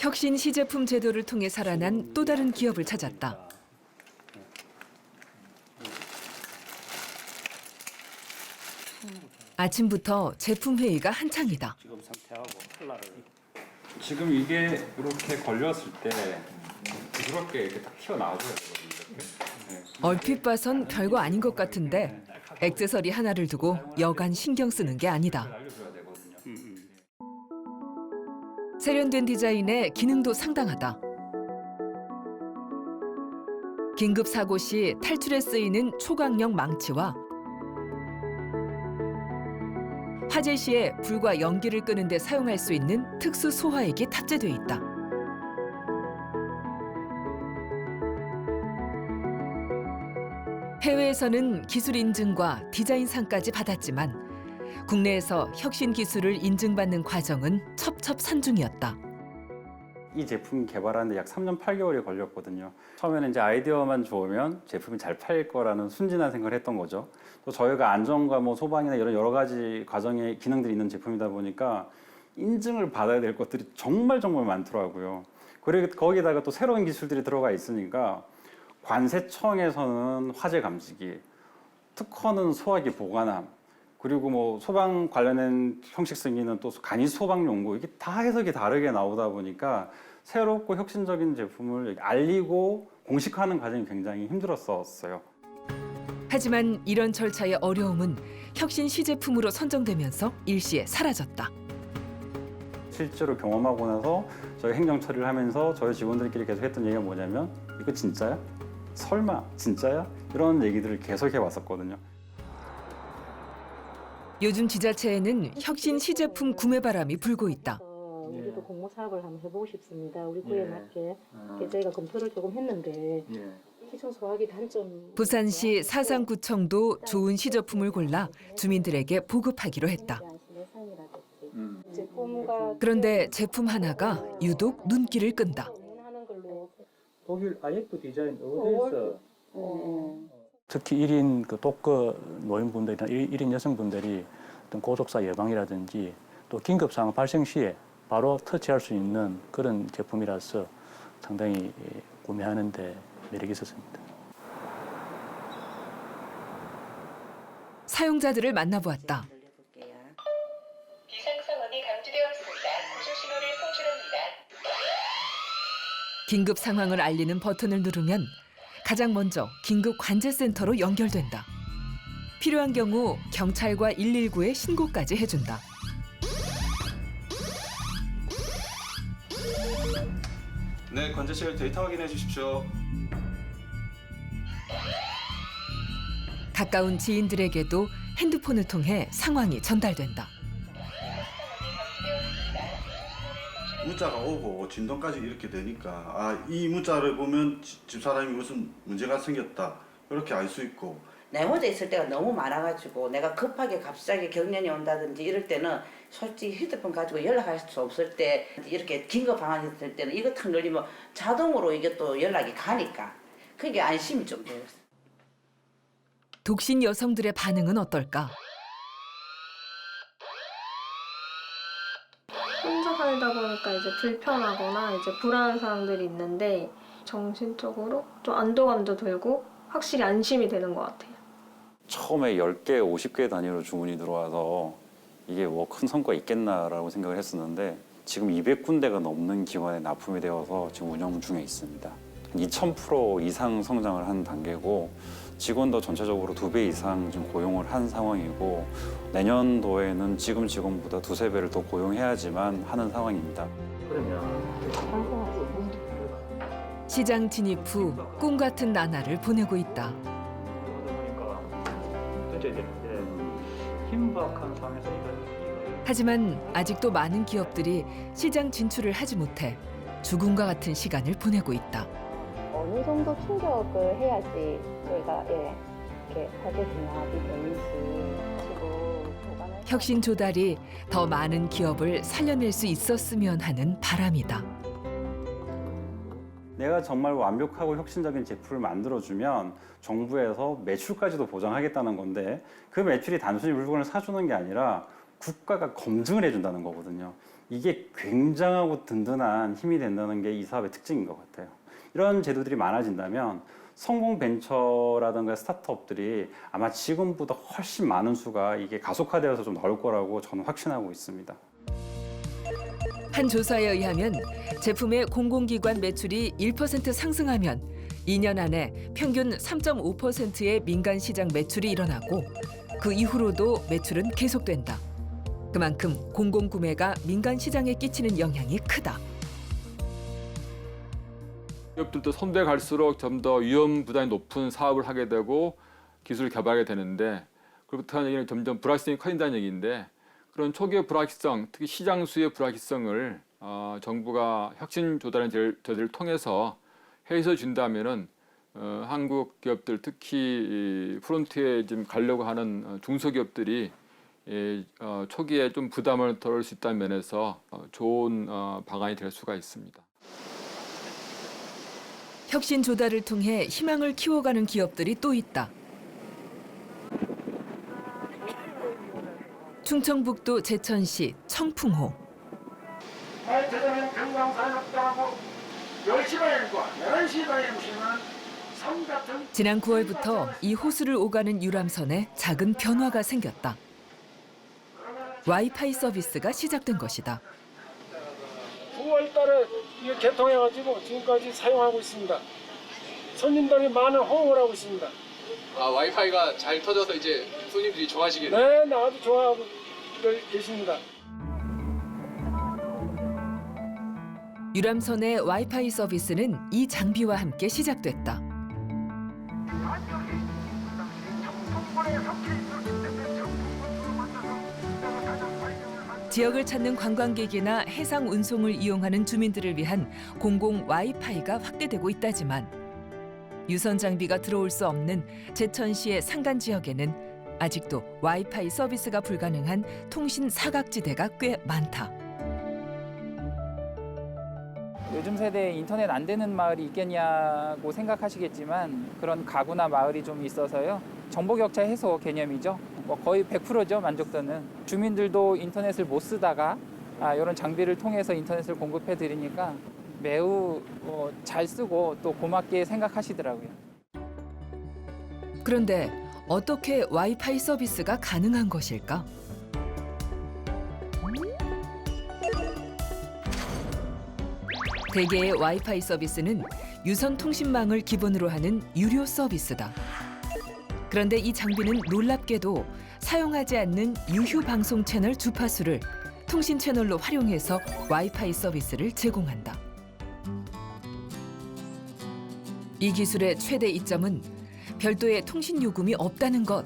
혁신 시제품 제도를 통해 살아난 또 다른 기업을 찾았다. 아침부터 제품 회의가 한창이다. 지금 상태하고 컬러를 지금 이게 이렇게 걸렸을 때 부드럽게 이렇게 딱. 네. 얼핏 봐선 별거 아닌 것 같은데 액세서리 하나를 두고 여간 신경 쓰는 게 아니다. 세련된 디자인에 기능도 상당하다. 긴급 사고 시 탈출에 쓰이는 초강력 망치와 화재 시에 불과 연기를 끄는 데 사용할 수 있는 특수 소화액이 탑재돼 있다. 해외에서는 기술 인증과 디자인 상까지 받았지만 국내에서 혁신 기술을 인증받는 과정은 첩첩산중이었다. 이 제품 개발하는데 약 3년 8개월이 걸렸거든요. 처음에는 이제 아이디어만 좋으면 제품이 잘 팔릴 거라는 순진한 생각을 했던 거죠. 또 저희가 안전과 뭐 소방이나 이런 여러 가지 과정의 기능들이 있는 제품이다 보니까 인증을 받아야 될 것들이 정말 정말 많더라고요. 그리고 거기다가 또 새로운 기술들이 들어가 있으니까 관세청에서는 화재 감지기, 특허는 소화기 보관함, 그리고 뭐 소방 관련된 형식 승인은 또 간이 소방 연구 이게 다 해석이 다르게 나오다 보니까 새롭고 혁신적인 제품을 알리고 공식화하는 과정이 굉장히 힘들었었어요. 하지만 이런 절차의 어려움은 혁신 시제품으로 선정되면서 일시에 사라졌다. 실제로 경험하고 나서 저희 행정 처리를 하면서 저희 직원들끼리 계속 했던 얘기가 뭐냐면 이거 진짜야? 설마 진짜야? 이런 얘기들을 계속 해왔었거든요. 요즘 지자체에는 혁신 시제품 구매 바람이 불고 있다. 어, 우리도 공모 사업을 한번 해보고 싶습니다. 우리 구에 예. 맞게 이렇게 저희가 검토를 조금 했는데 기존 소화기 단점 부산시 사상구청도 좋은 시제품을 골라 주민들에게 보급하기로 했다. 제품과 그런데 제품 하나가 유독 눈길을 끈다. 독일 IF 디자인 어워드에서 어, 특히 1인 그 독거 노인분들이나 1인 여성분들이 어떤 고독사 예방이라든지 또 긴급 상황 발생 시에 바로 터치할 수 있는 그런 제품이라서 상당히 예, 구매하는데 매력이 있었습니다. 사용자들을 만나보았다. 비상 상황이 감지되었습니다. 구조 신호를 송출합니다. 긴급 상황을 알리는 버튼을 누르면 가장 먼저 긴급 관제센터로 연결된다. 필요한 경우 경찰과 119에 신고까지 해준다. 네, 관제실 데이터 확인해 주십시오. 가까운 지인들에게도 핸드폰을 통해 상황이 전달된다. 문자가 오고 진동까지 이렇게 되니까 아, 이 문자를 보면 지- 집사람이 무슨 문제가 생겼다. 이렇게 알 수 있고 내 혼자 있을 때가 너무 많아가지고 내가 급하게 갑자기 경련이 온다든지 이럴 때는 솔직히 휴대폰 가지고 연락할 수 없을 때 이렇게 긴급 방안이 있을 때는 이거 탁 눌리면 자동으로 이게 또 연락이 가니까 그게 안심이 좀 돼요. 독신 여성들의 반응은 어떨까? 혼자 보니까 이제 불편하거나 이제 불안한 사람들이 있는데 정신적으로 좀 안도감도 들고 확실히 안심이 되는 것 같아요. 처음에 10개, 50개 단위로 주문이 들어와서 이게 뭐 큰 성과 있겠나라고 생각을 했었는데 지금 200군데가 넘는 기관에 납품이 되어서 지금 운영 중에 있습니다. 2000% 이상 성장을 한 단계고 직원도 전체적으로 두 배 이상 지금 고용을 한 상황이고 내년도에는 지금 직원보다 두세 배를 더 고용해야지만 하는 상황입니다. 시장 진입 후 꿈 같은 나날을 보내고 있다. 하지만 아직도 많은 기업들이 시장 진출을 하지 못해 죽음과 같은 시간을 보내고 있다. 어느 정도 충족을 해야지 저희가 예, 이렇게 화재 진압이 되는지 그리고 혁신 조달이 더 많은 기업을 살려낼 수 있었으면 하는 바람이다. 내가 정말 완벽하고 혁신적인 제품을 만들어주면 정부에서 매출까지도 보장하겠다는 건데 그 매출이 단순히 물건을 사주는 게 아니라 국가가 검증을 해준다는 거거든요. 이게 굉장하고 든든한 힘이 된다는 게 이 사업의 특징인 것 같아요. 이런 제도들이 많아진다면 성공 벤처라든가 스타트업들이 아마 지금보다 훨씬 많은 수가 이게 가속화되어서 좀 나올 거라고 저는 확신하고 있습니다. 한 조사에 의하면 제품의 공공기관 매출이 1% 상승하면 2년 안에 평균 3.5%의 민간 시장 매출이 일어나고 그 이후로도 매출은 계속된다. 그만큼 공공구매가 민간 시장에 끼치는 영향이 크다. 기업들도 선배 갈수록 좀 더 위험 부담이 높은 사업을 하게 되고 기술을 개발하게 되는데 그렇다는 얘기는 점점 불확실성이 커진다는 얘기인데 그런 초기의 불확실성, 특히 시장 수의 불확실성을 어, 정부가 혁신 조달의 저들을 통해서 해소 준다면은 어, 한국 기업들 특히 이 프론트에 지금 가려고 하는 어, 중소기업들이 이, 어, 초기에 좀 부담을 덜을 수 있다는 면에서 어, 좋은 어, 방안이 될 수가 있습니다. 혁신 조달을 통해 희망을 키워가는 기업들이 또 있다. 충청북도 제천시 청풍호. 지난 9월부터 이 호수를 오가는 유람선에 작은 변화가 생겼다. 와이파이 서비스가 시작된 것이다. 9월 달에 이게 개통해가지고 지금까지 사용하고 있습니다. 손님들이 많은 호응을 하고 있습니다. 아 와이파이가 잘 터져서 이제 손님들이 좋아하시겠네요. 네, 나 아주 좋아하고 계십니다. 유람선의 와이파이 서비스는 이 장비와 함께 시작됐다. 지역을 찾는 관광객이나 해상 운송을 이용하는 주민들을 위한 공공 와이파이가 확대되고 있다지만 유선 장비가 들어올 수 없는 제천시의 산간 지역에는 아직도 와이파이 서비스가 불가능한 통신 사각지대가 꽤 많다. 요즘 세대에 인터넷 안 되는 마을이 있겠냐고 생각하시겠지만 그런 가구나 마을이 좀 있어서요. 정보 격차 해소 개념이죠. 뭐 거의 100%죠 만족도는. 주민들도 인터넷을 못 쓰다가 아, 이런 장비를 통해서 인터넷을 공급해 드리니까 매우 어, 잘 쓰고 또 고맙게 생각하시더라고요. 그런데 어떻게 와이파이 서비스가 가능한 것일까? 대개의 와이파이 서비스는 유선 통신망을 기본으로 하는 유료 서비스다. 그런데 이 장비는 놀랍게도 사용하지 않는 유휴 방송 채널 주파수를 통신 채널로 활용해서 와이파이 서비스를 제공한다. 이 기술의 최대 이점은 별도의 통신 요금이 없다는 것.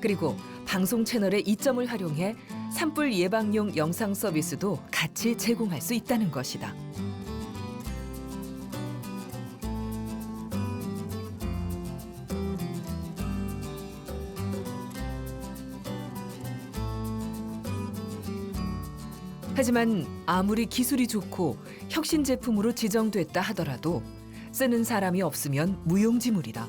그리고 방송 채널의 이점을 활용해 산불 예방용 영상 서비스도 같이 제공할 수 있다는 것이다. 하지만 아무리 기술이 좋고 혁신 제품으로 지정됐다 하더라도 쓰는 사람이 없으면 무용지물이다.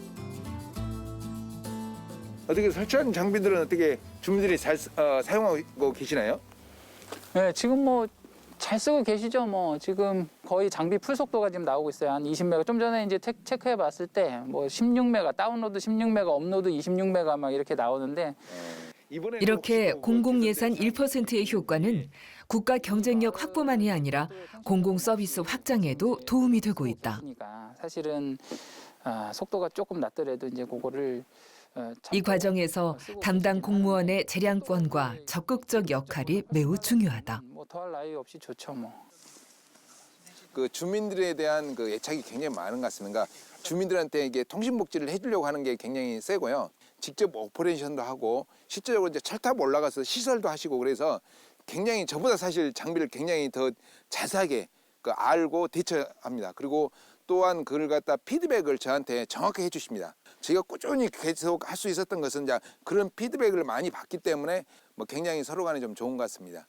어떻게 설치한 장비들은 어떻게 주민들이 잘 쓰- 어, 사용하고 계시나요? 네, 지금 뭐 잘 쓰고 계시죠. 뭐 지금 거의 장비 풀 속도가 지금 나오고 있어요. 한 20메가. 좀 전에 이제 체, 체크해 봤을 때 뭐 16메가 다운로드 16메가 업로드 26메가 막 이렇게 나오는데 이번에 이렇게 공공 예산 1%의 효과는 국가 경쟁력 확보만이 아니라 공공 서비스 확장에도 도움이 되고 있다. 사실은 아, 속도가 조금 낮더라도 이제 그거를 어, 이 과정에서 쓰고 담당 공무원의 하는데 재량권과 적극적 역할이 매우 중요하다. 뭐 더할 나위 없이 좋죠 뭐. 그 주민들에 대한 그 애착이 굉장히 많은 것 같습니다. 그러니까 주민들한테 이게 통신 복지를 해주려고 하는 게 굉장히 세고요. 직접 오퍼레이션도 하고 실제적으로 이제 철탑 올라가서 시설도 하시고 그래서 굉장히 저보다 사실 장비를 굉장히 더 자세하게 그 알고 대처합니다. 그리고 또한 그걸 갖다 피드백을 저한테 정확하게 해주십니다. 제가 꾸준히 계속 할 수 있었던 것은 이제 그런 피드백을 많이 받기 때문에 뭐 굉장히 서로 간에 좀 좋은 것 같습니다.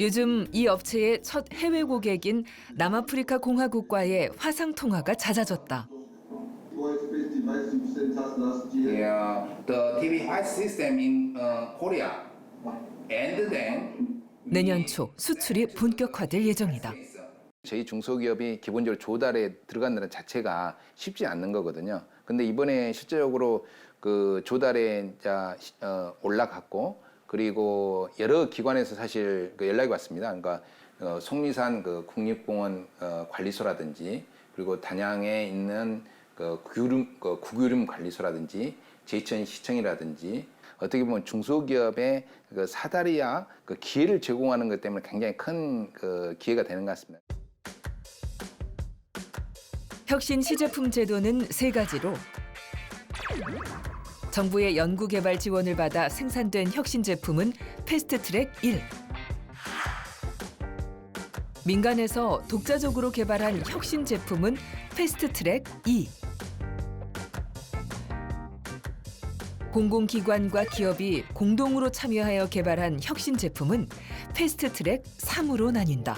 요즘 이 업체의 첫 해외 고객인 남아프리카 공화국과의 화상 통화가 잦아졌다. Yeah, the TV system in uh, Korea, and then 내년 초 수출이 본격화될 예정이다. 저희 중소기업이 기본적으로 조달에 들어간다는 자체가 쉽지 않는 거거든요. 근데 이번에 실제적으로 그 조달에 자 어, 올라갔고 그리고 여러 기관에서 사실 그 연락이 왔습니다. 그러니까 어, 속리산 그 국립공원 어, 관리소라든지 그리고 단양에 있는 그 구름 그 국유림 관리소라든지 제천 시청이라든지 어떻게 보면 중소기업의 그 사다리와 그 기회를 제공하는 것 때문에 굉장히 큰 그 기회가 되는 것 같습니다. 혁신 시제품 제도는 세 가지로 정부의 연구개발 지원을 받아 생산된 혁신 제품은 패스트트랙 1. 민간에서 독자적으로 개발한 혁신 제품은 패스트트랙 2. 공공기관과 기업이 공동으로 참여하여 개발한 혁신 제품은 패스트트랙 3으로 나뉜다.